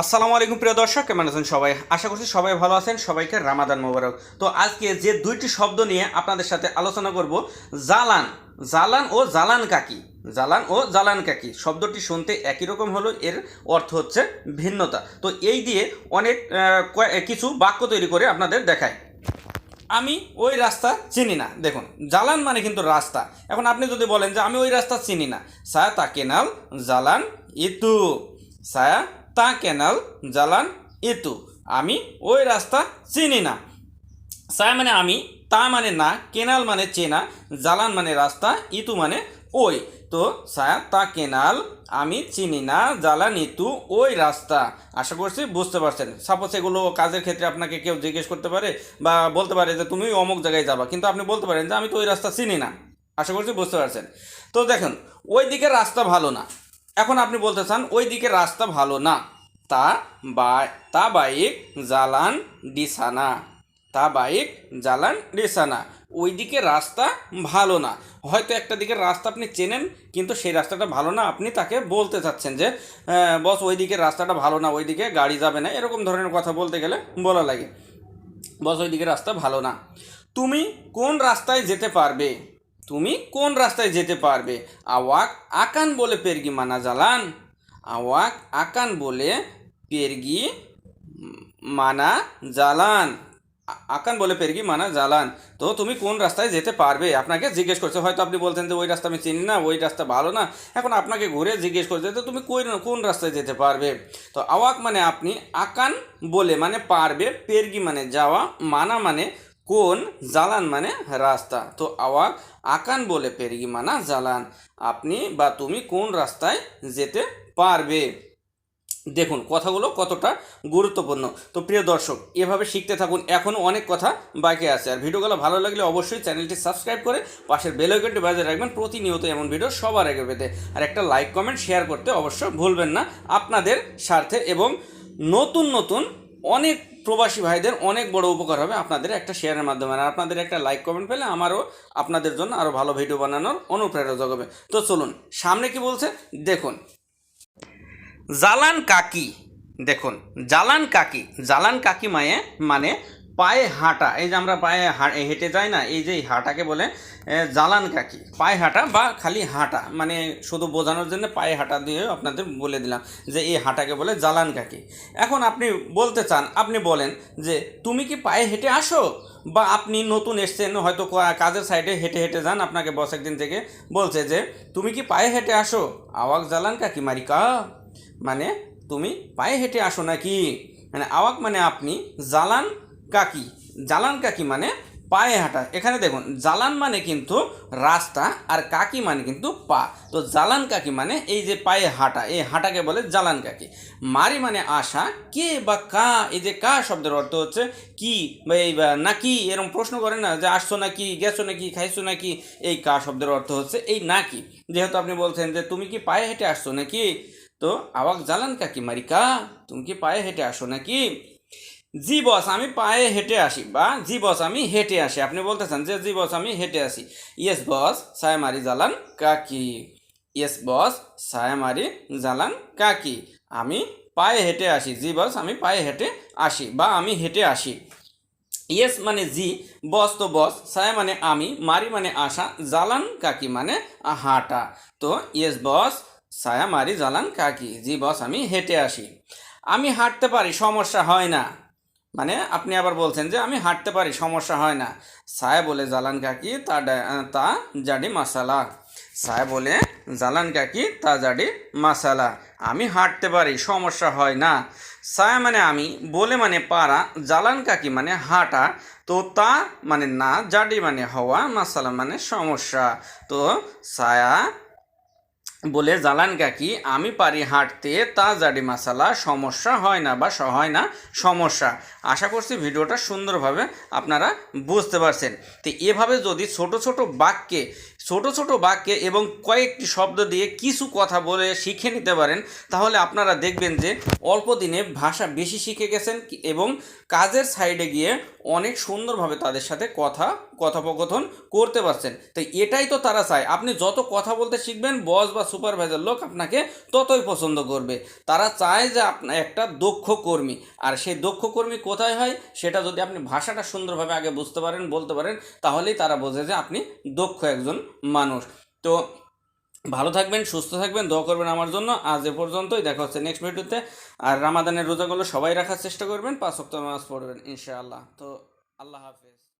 আসসালামু আলাইকুম প্রিয় দর্শক, কেমন আছেন সবাই? আশা করছি সবাই ভালো আছেন। সবাইকে রামাদান মোবারক। তো আজকে যে দুইটি শব্দ নিয়ে আপনাদের সাথে আলোচনা করব, জালান। জালান ও জালান কাকি। জালান ও জালান কাকি। শব্দটি শুনতে একই রকম হলো, এর অর্থ হচ্ছে ভিন্নতা। তো এই দিয়ে অনেক কিছু বাক্য তৈরি করে আপনাদের দেখায় আমি ওই রাস্তা চিনি না। দেখুন, জালান মানে কিন্তু রাস্তা। এখন আপনি যদি বলেন যে, আমি ওই রাস্তা চিনি না। সায়া তা কেনাল জালান ইতু। সায়া তা কেনাল জালান ইতু। আমি ওই রাস্তা চিনি না। সায়া মানে আমি, তা মানে না, কেনাল মানে চেনা জালান মানে রাস্তা, ইতু মানে ওই। তো সায়া তা কেনাল, আমি চিনি না জালান ইতু, ওই রাস্তা। আশা করছি বুঝতে পারছেন। সাপোজ এগুলো কাজের ক্ষেত্রে আপনাকে কেউ জিজ্ঞেস করতে পারে বা বলতে পারে যে তুমি অমুক জায়গায় যাবা, কিন্তু আপনি বলতে পারেন যে আমি তো ওই রাস্তা চিনি না। আশা করছি বুঝতে পারছেন। তো দেখুন, ওই দিকে রাস্তা ভালো না। এখন আপনি বলতে চান, ওই দিকে রাস্তা ভালো না। তা বা তা বাইক জালান ডিসানা। তা বাইক জালান রেসানা ওই দিকে রাস্তা ভালো না। হয়তো একটা দিকের রাস্তা আপনি চেনেন, কিন্তু সেই রাস্তাটা ভালো না। আপনি তাকে বলতে চাচ্ছেন যে বস, ওই দিকের রাস্তাটা ভালো না, ওই দিকে গাড়ি যাবে না। এরকম ধরনের কথা বলতে গেলে বলা লাগে। বস, ওই দিকের রাস্তা ভালো না। তুমি কোন রাস্তায় যেতে পারবে? তুমি কোন রাস্তায় যেতে পারবে? আওয়াক আকান বলে পেরগি মানা জালান। আওয়াক আকান বলে পেরগি মানা জালান। আকান বলে পেরগি মানা জালান। তো তুমি কোন রাস্তায় যেতে পারবে? আপনাকে জিজ্ঞেস করছে, হয়তো আপনি বলছেন যে ওই রাস্তা আমি চিনি না, ওই রাস্তা ভালো না। এখন আপনাকে ঘুরে জিজ্ঞেস করছে যে তুমি কই, কোন রাস্তায় যেতে পারবে? তো আওয়াক মানে আপনি আকান বলে মানে পারবে, পেরগি মানে যাওয়া, মানা মানে কোন জালান মানে রাস্তা? তো আওয়াক আকান বলে পেরগি মানা জালান। আপনি বা তুমি কোন রাস্তায় যেতে পারবে? দেখুন, কথাগুলো কতটা গুরুত্বপূর্ণ। তো প্রিয় দর্শক, এভাবে শিখতে থাকুন। এখনও অনেক কথা বাকি আছে। আর ভিডিওগুলো ভালো লাগলে অবশ্যই চ্যানেলটি সাবস্ক্রাইব করে পাশের বেল আইকনটি বাজিয়ে রাখবেন প্রতিনিয়ত এমন ভিডিও সবার আগে পেতে। আর একটা লাইক, কমেন্ট, শেয়ার করতে অবশ্য ভুলবেন না। আপনাদের স্বার্থে এবং নতুন নতুন অনেক প্রবাসী ভাইদের অনেক বড় উপকার হবে আপনাদের একটা শেয়ারের মাধ্যমে। আর আপনাদের একটা লাইক কমেন্ট পেলে আমারও আপনাদের জন্য আরও ভালো ভিডিও বানানোর অনুপ্রেরণা জগাবে তো চলুন, সামনে কি বলছে? দেখুন। জালান কাকি, দেখুন, জালান কাকি জালান কাকি মায়ে মানে পায়ে হাঁটা, এই যে আমরা পায়ে হেঁটে যাই না, এই যে হাঁটাকে বলে জালান কাকি। পায়ে হাঁটা বা খালি হাঁটা মানে শুধু বোঝানোর জন্য পায়ে হাঁটা দিয়ে আপনাদের বলে দিলাম যে এই হাঁটাকে বলে জালান কাকি। এখন আপনি বলতে চান, আপনি বলেন যে, তুমি কি পায়ে হেঁটে আসো? বা আপনি নতুন এসছেন, হয়তো কাজের সাইডে হেঁটে হেঁটে যান, আপনাকে বস একদিন থেকে বলছে যে, তুমি কি পায়ে হেঁটে আসো? আওয়াক জালান কাকি, মারিকা মানে তুমি পায়ে হেঁটে আসো নাকি? মানে আওয়াক মানে আপনি জালান কাকি, জালান কাকি মানে পায়ে হাঁটা। এখানে দেখুন, জালান মানে কিন্তু রাস্তা আর কাকি মানে কিন্তু পা। তো জালান কাকি মানে এই যে পায়ে হাঁটা, এই হাঁটাকে বলে জালান কাকি। মারি মানে আশা, কে বা কা, এই যে কা শব্দের অর্থ হচ্ছে কি বা এই নাকি এরকম প্রশ্ন করে না যে আসছো নাকি গেছো নাকি খাইছো নাকি এই কা শব্দের অর্থ হচ্ছে এই নাকি যেহেতু আপনি বলছেন যে তুমি কি পায়ে হেঁটে আসছো নাকি, তো আওয়াক জালান কাকি মারি কা, তুমি কি পায়ে হেঁটে আসো নাকি? জি বস, আমি পায়ে হেঁটে আসি, বা জি বস, আমি হেঁটে আসি। আপনি বলতেছেন যে, জি বস, আমি হেঁটে আসি। ইয়েস বস সায় মারি জালান কাকি। ইয়েস বস সায় মারি জালান কাকি। আমি পায়ে হেঁটে আসি। জি বস, আমি পায়ে হেঁটে আসি, বা আমি হেঁটে আসি। ইয়েস মানে জি, বস তো বস, সায়া মানে আমি, মারি মানে আসা জালান কাকি মানে হাঁটা। তো ইয়েস বস সায়া মারি জালান কাকি। জি বস, আমি হেঁটে আসি। আমি হাঁটতে পারি, সমস্যা হয় না। মানে আপনি আবার বলছেন যে আমি হাঁটতে পারি, সমস্যা হয় না। সায়া বলে, জালান কাকি তা তা জাডি মাসালা। সায়া বলে, জালান কাকি তা জাডি মাসালা। আমি হাঁটতে পারি, সমস্যা হয় না। সায়া মানে আমি, বলে মানে পারা, জালান কাকি মানে হাঁটা। তো তা মানে না, জাডি মানে হওয়া, মাসালা মানে সমস্যা। তো সায়া বলে জালান কাকি, আমি পারি হাঁটতে, তা জাডি মাসালা, সমস্যা হয় না বা হয় না, সমস্যা। আশা করছি ভিডিওটা সুন্দরভাবে আপনারা বুঝতে পারছেন। তো এভাবে যদি ছোট ছোট বাক্যে ছোট ছোট বাক্যে এবং কয়েকটি শব্দ দিয়ে কিছু কথা বলে শিখে নিতে পারেন, তাহলে আপনারা দেখবেন যে অল্প দিনে ভাষা বেশি শিখে গেছেন এবং কাজের সাইডে গিয়ে অনেক সুন্দরভাবে তাদের সাথে কথা, কথোপকথন করতে পারছেন। তো এটাই তো তারা চায়। আপনি যত কথা বলতে শিখবেন, বস বা সুপারভাইজার লোক আপনাকে ততই পছন্দ করবে। তারা চায় যে আপনার একটা দক্ষ কর্মী। আর সেই দক্ষ কর্মী কোথায় হয়? সেটা যদি আপনি ভাষাটা সুন্দরভাবে আগে বুঝতে পারেন, বলতে পারেন, তাহলেই তারা বোঝে যে আপনি দক্ষ একজন মানুষ। তো ভালো থাকবেন, সুস্থ থাকবেন, দোয়া করবেন আমার জন্য। আজ এ পর্যন্তই, দেখা হচ্ছে নেক্সট ভিডিওতে। আর রামাদানের রোজাগুলো সবাই রাখার চেষ্টা করবেন, পাঁচ সপ্তাহ মাস পড়বেন, ইনশাআল্লাহ। তো আল্লাহ হাফেজ।